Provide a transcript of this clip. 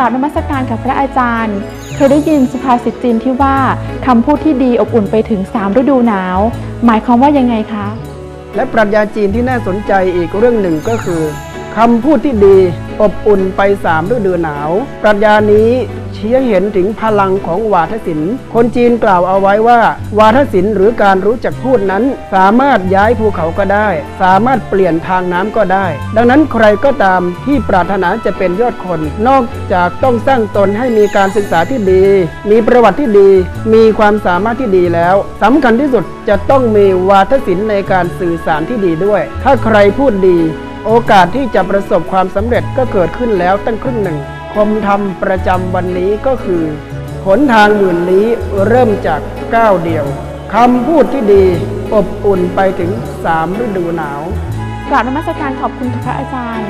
ราบนมัสการกับพระอาจารย์ เคยได้ยินสุภาษิตจีนที่ว่าคำพูดที่ดีอบอุ่นไปถึง 3 ฤดูหนาว หมายความว่ายังไงคะ และปรัชญาจีนที่น่าสนใจอีกเรื่องหนึ่งก็คือคำพูดที่ดีอบอุ่นไปสามฤดูหนาว ปรัชญานี้ ชี้เห็นถึงพลังของวาทศิลป์ คนจีนกล่าวเอาไว้ว่า วาทศิลป์หรือการรู้จักพูดนั้น สามารถย้ายภูเขาก็ได้ สามารถเปลี่ยนทางน้ำก็ได้ ดังนั้นใครก็ตามที่ปรารถนาจะเป็นยอดคน นอกจากต้องสร้างตนให้มีการศึกษาที่ดี มีประวัติที่ดี มีความสามารถที่ดีแล้วสำคัญที่สุดจะต้องมีวาทศิลป์ในการสื่อสารที่ดีด้วย ถ้าใครพูดดี โอกาสที่จะประสบความสำเร็จก็เกิดขึ้นแล้วตั้งครึ่งหนึ่ง คมธรรมประจำวันนี้ก็คือขนทางหมื่นลี้เริ่มจากก้าวเดียวคำพูดที่ดีอบอุ่นไปถึงสามฤดูหนาวกราบนมัสการขอบคุณทพระอาจารย์